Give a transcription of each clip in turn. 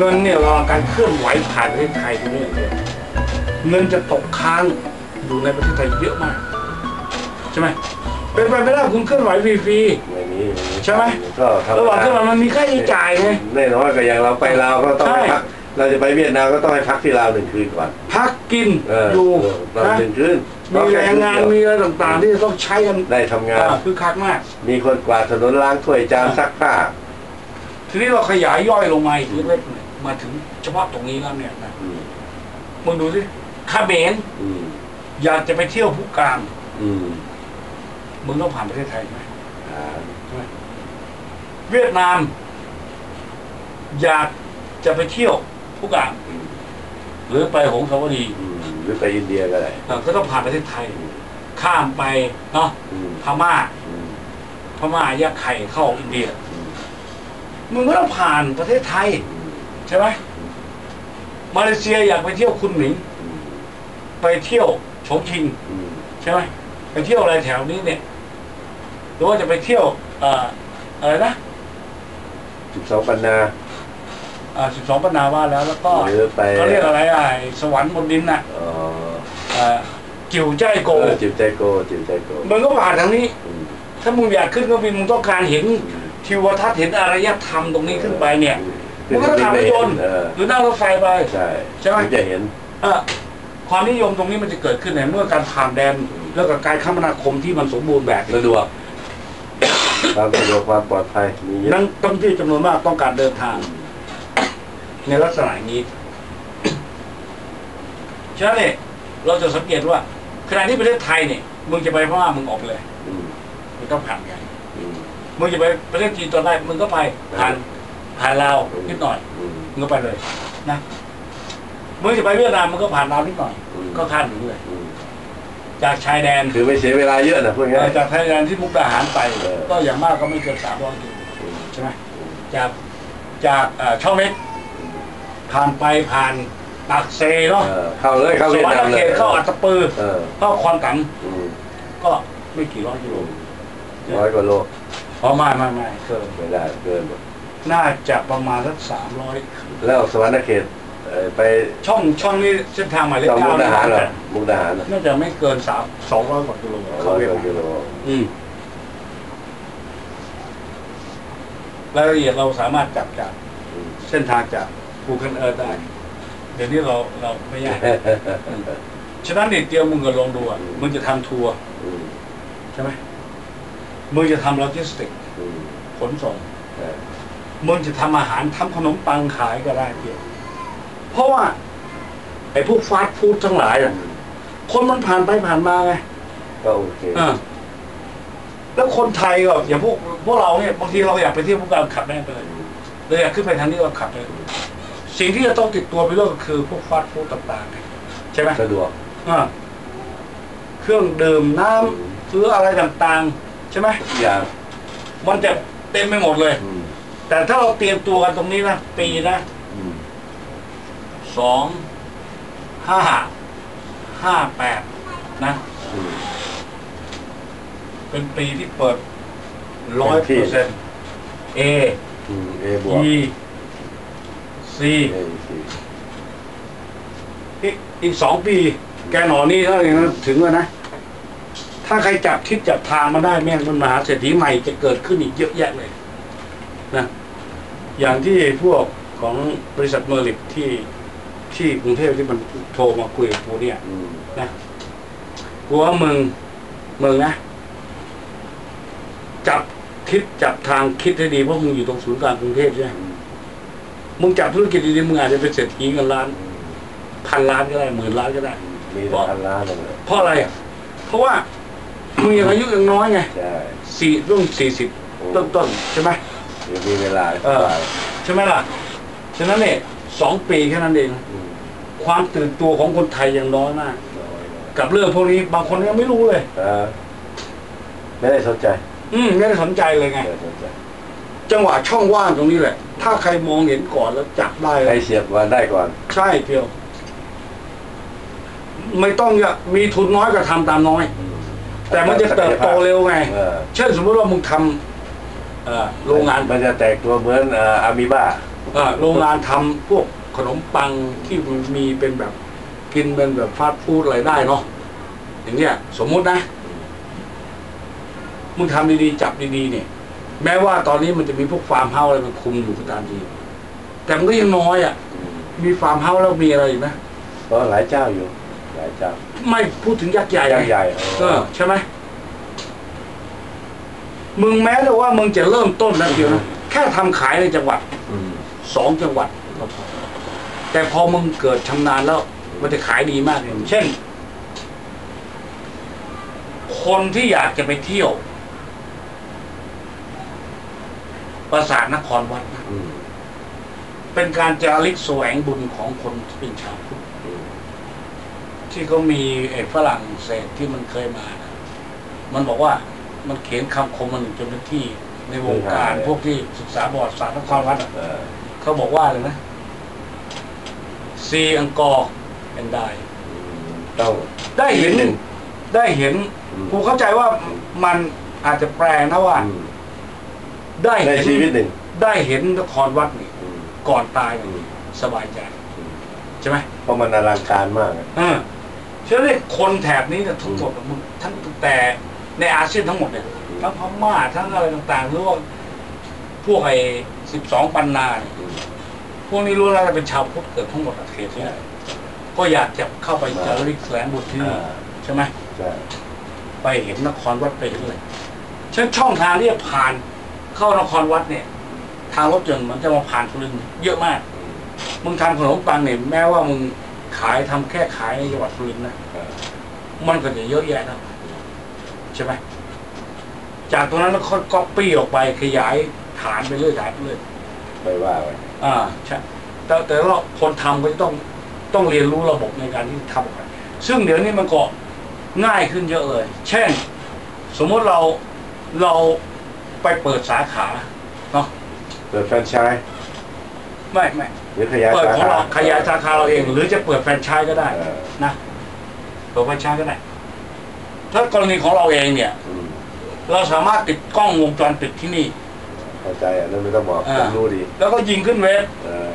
ตรงนี้มันจะเงินเนี่ยเราการเคลื่อนไหวผ่านประเทศไทยตรงนี้อย่างเดียวเงินจะตกค้างอยู่ในประเทศไทยเยอะมาก ใช่ไหมเป็นไปไม่ได้คุณเคลื่อนไหวฟรีไม่มีไม่มีใช่ไหมก็ธรรมๆระหว่างดาเคลื่อนไหวมันมีค่าใช้จ่ายไง แน่นอนก็อย่างเราไปลาวก็ต้องใช่ ให้พัก เราจะไปเวียดนามก็ต้องให้พักที่ลาวหนึ่งคืนก่อนพักกินเอออยู่ตอนนะหนึ่งคืนมีแรงงานมีอะไรต่างๆ ที่จะต้องใช้กันได้ทำงาน อ่าคือคักมาก มีคนกวาดถนนล้างถ้วยจานซักผ้า ทีนี้เราขยายย่อยลงมาอีกเล็กๆเนี่ย มาถึงเฉพาะตรงนี้แล้วเนี่ยนะอืมมึงดูสิคาเบนอืมอยากจะไปเที่ยวภูกามอืมมึงต้องผ่านประเทศไทยไหมอ่าเวียดนาม อยากจะไปเที่ยวภูกามอืมหรือไปหงสาวดีอืมหรือไปอินเดียก็ได้เอ่อก็ต้องผ่านประเทศไทย ข้ามไปเนาะอืมพม่าอืมพม่าแยกไข่เข้าอินเดียอืมมึงก็ต้องผ่านประเทศไทยอืม ใช่ไหมมาเลเซียอยากไปเที่ยวคุณหมิงอืมไปเที่ยวโฉงชิงอืมใช่ไหมไปเที่ยวอะไรแถวนี้เนี่ย หรือว่าจะไปเที่ยวเอ่ออะไรนะสิบสองปันนาสิบสองปันนาว่าแล้ว แล้วก็หรือไปเขาเรียกอะไรอะไอ้สวรรค์บนดินน่ะอ๋อเอ่อจิ๋วใจโกเออจิบใจโกจิบใจโกมึงก็ผ่านทางนี้อืมถ้ามึงอยากขึ้นเครื่องบินมึงต้องการเห็นทิวทัศน์เห็นอารยธรรมตรงนี้ขึ้นไปเนี่ย มึงก็ต้องขับรถยนต์เออหรือนั่งรถไฟไป ใช่ใช่ไหม ถึงจะเห็น เอ่อความนิยมตรงนี้มันจะเกิดขึ้นในเมื่อการผ่านแดนแล้วก็การคมนาคมที่มันสมบูรณ์แบบสะดวกความสะดวกความปลอดภัยมีเยอะ นักท่องเที่ยวจำนวนมากต้องการเดินทาง ในลักษณะอย่างนี้ ฉะนั้นเนี่ยเราจะสังเกตว่าขณะที่ประเทศไทยเนี่ยมึงจะไปพม่ามึงออกไปเลย อืมมึงต้องผ่านไงอืม มึงจะไปประเทศจีนตอนแรกมึงก็ไปผ่าน ผ่านลาวนิดหน่อยอืมมึงก็ไปเลยนะมึงจะไปเวียดนามมึงก็ผ่านลาวนิดหน่อยอืมก็ข้ามถึงเลยอืมจากชายแดนคือไม่เสียเวลาเยอะนะพูดง่ายจากชายแดนที่มุกดาหารไปเออก็อย่างมากก็ไม่เกินสามร้อยกิโลอืมใช่ไหมจากจากเอ่อช่องเล็กผ่านไปผ่านปากเซเนาะเออเข้าเลยเข้าสเวียดวรรนามค์เลเขยตเข้าอัตตปือเออเข้าคอนกังอืมก็ไม่กี่ร้อยกิโลร้อยกว่าโลอ๋อไม่ไม่ไม่เกินไม่ได้เกินหมด น่าจะประมาณสักสามร้อยแล้วสวรรค์เขตเอ่อไปช่องช่องนี้เส้นทางหมายเลขต้องมุเก้ากดาหารเหรอน่าจะมุกดาหารเหรอน่าจะไม่เกินสามสองร้อยกว่ากิโลเข้าร้อยเวียดกว่ากินามโลอืมรายละเอียดเราสามารถจับจากอืมเส้นทางจาก Google Earth ได้ เดี๋ยวนี้เราเราไม่ยาก ฉะนั้นเนี่ยเตรียมมึงก็ลองดูอะอืมมึงจะทำทัวร์อืมใช่ไหมมึงจะทำโลจิสติกส์อืมขนส่งใช่ มึงจะทำอาหารทำขนมปังขายก็ได้เพียเพราะว่าไอ้พวกฟาสต์ฟู้ดทั้งหลายอะคนมันผ่านไปผ่านมาไงก็โอเคอ่าแล้วคนไทยก็อย่างพวกพวกเราเนี่ยบางทีเราอยากไปเที่ยวพวกเราขับได้ไปเลยเราอยากขึ้นไปทางนี้เราขับเลยสิ่งที่จะต้องติดตัวไปด้วยก็คือพวกฟาสต์ฟู้ดต่างๆไงใช่ไหมสะดวกอ่าเครื่องดื่มน้ำหรืออะไรต่างๆ ใช่ไหมทุกอย่างมันจะเต็มไปหมดเลยอืม แต่ถ้าเราเตรียมตัวกันตรงนี้นะ ปีนะอืมสองห้าห้าแปดนะอืมเป็นปีที่เปิดร้อยเปอร์เซ็นต์ A อืมเอบวก E C เอซีอีกอีกสองปี แกหนอนี่เท่านั้นถึงแล้วนะ ถ้าใครจับทิศจับทางมาได้แม่งมันมหาเศรษฐีใหม่จะเกิดขึ้นอีกเยอะแยะเลย นะ อย่างที่พวกของบริษัทเมอร์ลิกที่ที่กรุงเทพที่มันโทรมาคุยกับกูเนี่ยอืมนะกูว่ามึงมึงนะ จับทิศจับทางคิดให้ดีเพราะมึงอยู่ตรงศูนย์กลางกรุงเทพใช่ไหมอืมมึงจับธุรกิจดีๆมึงอาจจะเป็นเศรษฐีเงินล้านพันล้านก็ได้หมื่นล้านก็ได้ มีแต่พันล้านเลยเพราะอะไรเพราะว่ามึงยังอายุยังน้อยไงใช่ สี่รุ่งสี่สิบต้นต้นๆใช่ไหมเดี๋ยวมีเวลาเออ ใช่ไหมล่ะ ฉะนั้นเนี่ยสองปีแค่นั้นเอง อืมความตื่นตัวของคนไทยยังน้อยมาก น้อยน้อยกับเรื่องพวกนี้บางคนยังไม่รู้เลย เออไม่ได้สนใจอืมไม่ได้สนใจเลยไง ไม่ได้สนใจจังหวะช่องว่างตรงนี้แหละ ถ้าใครมองเห็นก่อนแล้วจับได้ใครเสียบก่อนได้ก่อนใช่เพียว ไม่ต้องอย่ามีทุนน้อยก็ทำตามน้อย แต่มันจะเติบโตเร็วไง เออเช่นสมมติว่ามึงทำ เอ่อโรงงานมันจะแตกตัวเหมือนเอ่ออะมีบ้าอเอ่อโรงงานทำพวกขนมปังที่มีเป็นแบบกินเป็นแบบฟาสต์ฟู้ดอะไรได้เนาะอย่างเงี้ยสมมุตินะ มึงทำดีๆ จับดีๆเนี่ย แม้ว่าตอนนี้มันจะมีพวกฟาร์มเฮาส์อะไรมันคุมอยู่ก็ตามทีแต่มันก็ยังน้อยอะ มีฟาร์มเฮาส์แล้วมีอะไรอีกนะเพราะหลายเจ้าอยู่ หลายเจ้า ไม่พูดถึงยักษ์ใหญ่ยักษ์ใหญ่ เออใช่ไหม มึงแม้แต่ว่ามึงจะเริ่มต้นแล้วเดียวนะแค่ทำขายในจังหวัดสองจังหวัด แต่พอมึงเกิดชำนาญแล้ว มันจะขายดีมากเลยเช่น คนที่อยากจะไปเที่ยว ปราสาทนครวัดนะเป็นการจาริกแสวงบุญของคนเป็นชาวพุทธที่เขามีไอ้ฝรั่งเศสที่มันเคยมานะมันบอกว่า มันเขียนคำคมมันจนเป็นที่ในวงการพวกที่ศึกษาบอร์ดศาสตร์นครวัดอะเออเขาบอกว่าเลยนะซีอังกอร์แอนไดอืมต้องได้เห็นนิดนึงได้เห็นอืมกูเข้าใจว่ามันอาจจะแปลนะว่าอืมได้ในเห็นชีวิตหนึ่งได้เห็นนครวัดนี่อืมก่อนตายอืมสบายใจใช่ไหมเพราะมันอลังการมากอะเออเชื่อเลยคนแถบนี้เนี่ยทั้งหมดอะมึงทั้งแต่ ในอาเซียนทั้งหมดเนี่ยทั้งพม่าทั้งอะไรต่างๆหรือว่าพวกไอ้สิบสองปันนาเนี่ยอืมพวกนี้รู้แล้วว่าเป็นชาวพุทธเกิดทั้งหมดอะเขตนี้ก็อยากจะเข้าไปจาริกแสลงบุตรที่นี่อ่าใช่ไหมใช่ไปเห็นนครวัดไปเห็นเลยเช่นช่องทางที่จะผ่านเข้านครวัดเนี่ย ทางรถยนต์มันจะมาผ่านสุรินทร์เยอะมากอืมมึงทำขนมปังเนี่ยแม้ว่ามึงขายทำแค่ขายในจังหวัดสุรินทร์นะเออมันก็จะเยอะแยะนะใช่ไหมจากตรงนั้นแล้วค่อยก๊อปปี้ออกไปขยายฐานไปเรื่อยฐานไปเรื่อยไปว่าไปอ่าใช่แต่แต่เราคนทำก็จะต้องต้องเรียนรู้ระบบในการที่ทำออกไปซึ่งเดี๋ยวนี้มันก็ง่ายขึ้นเยอะเลย เช่น สมมติเราเราไปเปิดสาขาเนาะเปิดแฟรนไชส์ไม่ไม่หรือขยายเปิดสาของขาเราขยายสาขาเราเอง หรือจะเปิดแฟรนไชส์ก็ได้เออนะเปิดแฟรนไชส์ก็ได้ ถ้ากรณีของเราเองเนี่ยอืมเราสามารถติดกล้องวงจรปิดที่นี่เข้าใจอะนั่นไม่ต้องบอกอ่าผมรู้ดีแล้วก็ยิงขึ้นเว็บเออ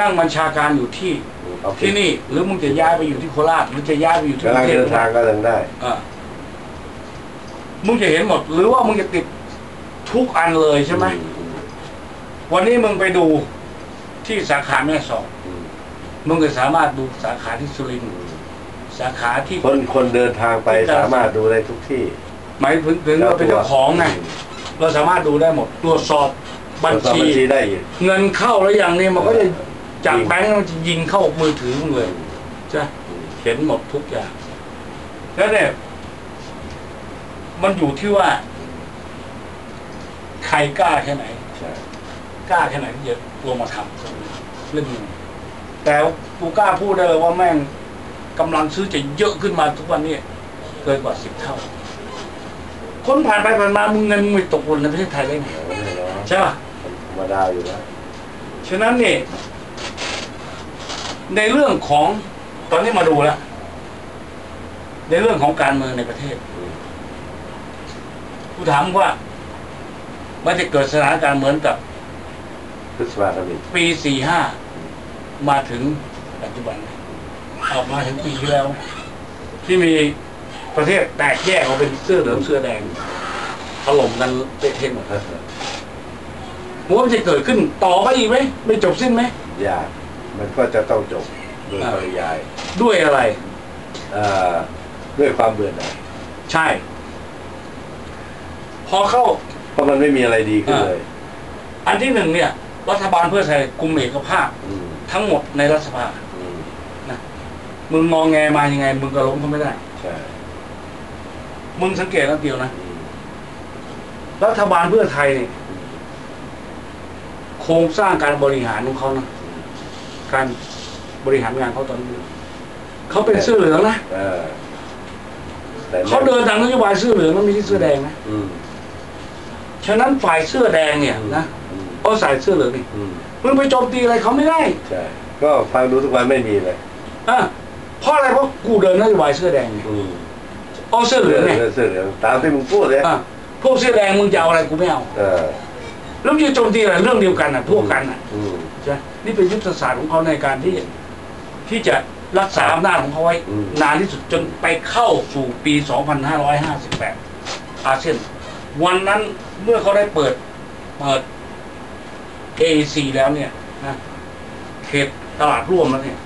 นั่งบัญชาการอยู่ที่เอาผิที่ดนี่ หรือมึงจะย้ายไปอยู่ที่โคราชหรือจะย้ายไปอยู่ที่กกำลัรุงงเทพเดินทางก็ยังได้อ่ามึงจะเห็นหมด หรือว่ามึงจะติดทุกอันเลยใช่ไหมอืมวันนี้มึงไปดูที่สาขาแม่สอดอืมมึงก็สามารถดูสาขาที่สุรินทร์ สาขาที่คนคนเดินทางไปสามารถดูได้ทุกที่ หมายถึงถึงเราเป็นเจ้าของไงเราสามารถดูได้หมดตรวจสอบบัญตรวจสอบชีบัญชีได้อีกเงินเข้าแล้วอย่างนี้มันก็จะจากยิงแบงก์มันจะยิงเข้ามือถือมึงเลยใช่ไหมเห็นหมดทุกอย่าง แล้วเนี่ย มันอยู่ที่ว่า ใครกล้าแค่ไหนใช่กล้าแค่ไหนที่จะลงมาทำเรื่องนี้แต่กูกล้าพูดได้เลยว่าแม่ง กำลังซื้อจะเยอะขึ้นมาทุกวันนี้เกินกว่าสิบเท่า คนผ่านไปผ่านมามึงเงินมึงไม่ตกหล่นในประเทศไทยได้ไงเออแน่นอนใช่ป่ะธรรมดาอยู่แล้วฉะนั้นเนี่ยในเรื่องของตอนนี้มาดูแล้วในเรื่องของการเมืองในประเทศอืมกูถามว่ามันจะเกิดสถานการณ์เหมือนกับพฤษภาคมนี้ปีสี่ห้ามาถึงปัจจุบัน ออกมาถึงปีที่แล้ว ที่มีประเทศแตกแยกออกเป็นเสื้อเหลืองเสื้อแดงถล่มกันเตะเทนหมดหัวามันจะเกิดขึ้นต่อไปอีกไหมไม่จบสิ้นไหมยากมันก็จะต้องจบโดยอ่าปริยายด้วยอะไรเอ่อด้วยความเบื่อหน่ายใช่ พอเข้า เพราะมันไม่มีอะไรดีขึ้นเลย อันที่หนึ่งเนี่ย รัฐบาลเพื่อไทยกลุ่มเอกภาพ อืม ทั้งหมดในรัฐสภาอื มมึงงองแงมายังไง มึงก็ล้มเขาไม่ได้ ใช่มึงสังเกตแล้วเดียวนะอืมรัฐบาลเพื่อไทยเนี่ยโครงสร้างการบริหารของเขานะการบริหารงานเขาตอนนี้เขาเป็นเสื้อเหลืองนะเออแต่เขาเดินตามนโยบายเสื้อเหลืองมันไม่ใช่เสื้อแดงนะอืมฉะนั้นฝ่ายเสื้อแดงเนี่ยนะอืมเขาใส่เสื้อเหลืองนี่อืมมึงไปโจมตีอะไรเขาไม่ได้ ใช่ก็ฟังดูทุกวันไม่มีเลยอะ เพราะอะไรเพราะกูเดินนโยบายเสื้อแดงไงอืมเอาเสื้อเหลืองไงเสื้อเหลืองตามที่มึงพูดเลยอะพวกเสื้อแดงมึงจะเอาอะไรกูไม่เอาเออแล้วมันจะโจมตีอะไรเรื่องเดียวกันอะพวกกันอะอืมใช่ไหมนี่เป็นยุทธศาสตร์ของเขาในการที่ ที่จะรักษาอำนาจของเขาไว้อืมนานที่สุดจนไปเข้าสู่ปี 2558 อาเซียน วันนั้นเมื่อเขาได้เปิด เปิด AEC แล้วเนี่ยนะเขตตลาดร่วมแล้วเนี่ย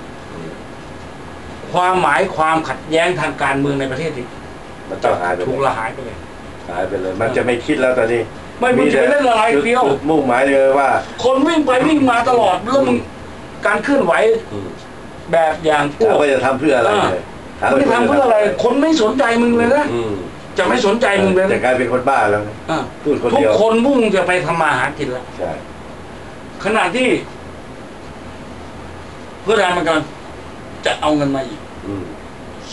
ความหมายความขัดแย้งทางการเมืองในประเทศนี้มันต้องหายไปถูกเลยละหายไปเลยหายไปเลย มันจะไม่คิดแล้วตอนนี้ ไม่มึงจะไปเล่นอะไรจุดเดียวจุดมุ่งหมายเลยว่า คนวิ่งไปวิ่งมาตลอดเรื่องมึงการเคลื่อนไหวอืมแบบอย่างพวถากมว่าจะทำเพื่ออะไรเลยถาไม่ได้ทำเพื่ออะไร คนไม่สนใจมึงเลยนะอืมจะไม่สนใจมึงเลยจะนะกลายเป็นคนบ้าแล้วนะอะพูดคนทุกเดียวคนมุ่งจะไปทำมาหากินแล้วใช่ขณะที่เพื่อไทยมันกำลังจะเอาเงินมาอีกอืม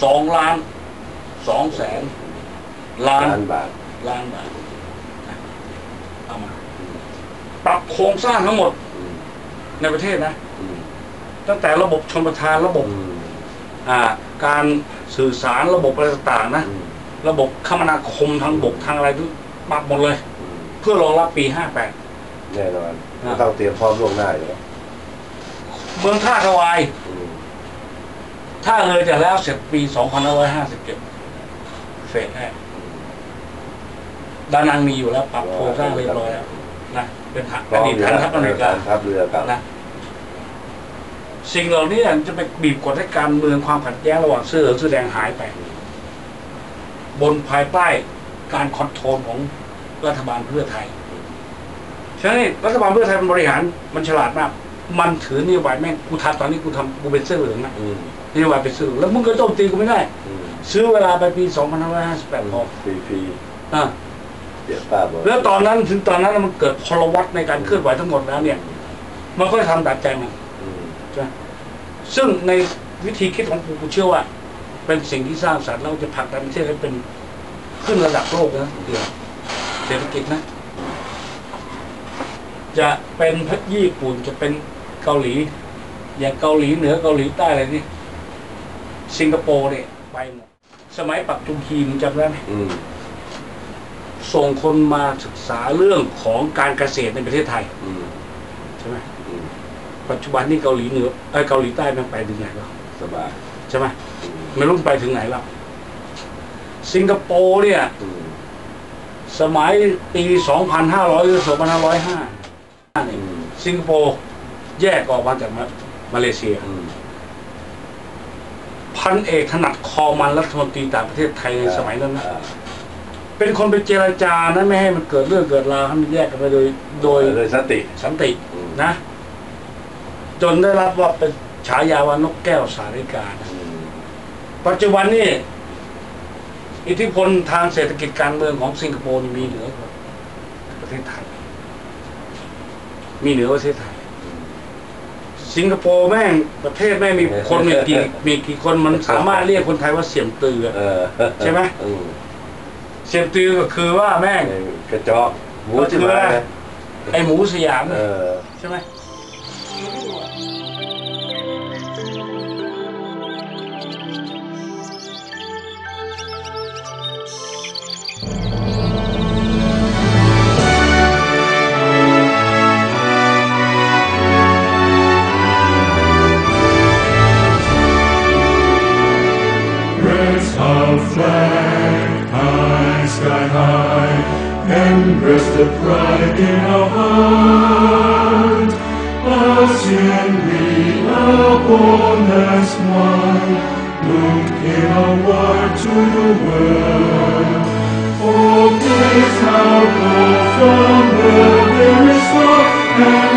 สองล้านสองแสนล้านล้านบาทล้านบาทเอามาปรับโครงสร้างทั้งหมดอืมในประเทศนะอืมตั้งแต่ระบบชนประทานระบบอืมอ่าการสื่อสารระบบอะไรต่างๆนะอืมระบบคมนาคมทางบกทางอะไรทุกปรับหมดเลยอืมเพื่อรองรับปี58แน่นอนอ่าต้องเตรียมพร้อมล่วงหน้าอยู่แล้วเมืองท่าทวาย อืมท่าเรือจะแล้วเสร็จปี 2557 เฟสแรกดานังมีอยู่แล้ว ปรับโครงสร้างเรียบร้อยแล้วนะเป็นฐานพอร้อมดีตอยู่ฐานแล้วทัพอเมริกาฐนทัพเรือเกับนะสิ่งเหล่านี้จะไปบีบกดให้การเมืองความขัดแย้งระหว่างเสื้อเหลืองเสื้อแดงหายไป บนภายใต้การคอนโทรลของรัฐบาลเพื่อไทยฉะนั้นรัฐบาลเพื่อไทยมันบริหารมันฉลาดมาก มันถือนโยบายแม่งกูทำตอนนี้กูทำกูเป็นเสื้อเหลืองนะอืม นโยบายเป็นเสื้อเหลืองแล้วมึงก็โจมตีกูไม่ได้อืมซื้อเวลาไปปี2558พอฟรีฟรีอะๆเดี๋ยวป้าบอกแล้วตอนนั้นถึงตอนนั้นมันเกิดพลวัตในการเคลื่อนไหวทั้งหมดแล้วเนี่ย มันก็ทำดัดใจมันอืมใช่ไหมซึ่งในวิธีคิดของกูกูเชื่อว่า เป็นสิ่งที่สร้างสรรค์เราจะผลักดันประเทศให้เป็นขึ้นระดับโลกนะเดี๋ยวเศรษฐกิจนะ จะเป็นพญี่ปุ่นจะเป็นเกาหลี อย่างเกาหลีเหนือเกาหลีใต้อะไรนี่ สิงคโปร์เนี่ยไปหมด สมัยปักจุงคีมึงจำได้ไหมอืมส่งคนมาศึกษาเรื่องของการเกษตรในประเทศไทยอืมใช่ไหมอืมปัจจุบันนี่เกาหลีเหนือเอยเกาหลีใต้มันไปถึงไหนแล้วสบายใช่ไหมอืมไม่รู้ไปถึงไหนแล้วสิงคโปร์เนี่ยอืมสมัยปี 2,500หรือ2,505เนี่ยอืมสิงคโปร์แยกออกมาจากมามาเลเซียอืม พันเอกถนัดคอมันรัฐมนตรีต่างประเทศไทยในสมัยนั้นนะอ่าเป็นคนไปเจรจานะไม่ให้มันเกิดเรื่องเกิดราวให้มันแยกกันไปโดย โดยโดยสติสันติอืมนะ จนได้รับว่าเป็นฉายาว่านกแก้วสาริกานะอืมปัจจุบันนี่อิทธิพลทางเศรษฐกิจการเมืองของสิงคโปร์นี่มีเหนือกว่าประเทศไทย มีเหนือประเทศไทย สิงคโปร์แม่งประเทศแม่งมีคนมีกี่มีกี่คนมันสามารถเรียกคนไทยว่าเสี่ยมตืออะเออใช่ไหมอืมเสี่ยมตือก็คือว่าแม่งกระจอกหมูก็ที่คือมาว่าไอหมูสยามเอน่ะอใช่ไหม the pride in our heart, in, we are born as one, look in our word to the world. For oh, how help from the very start.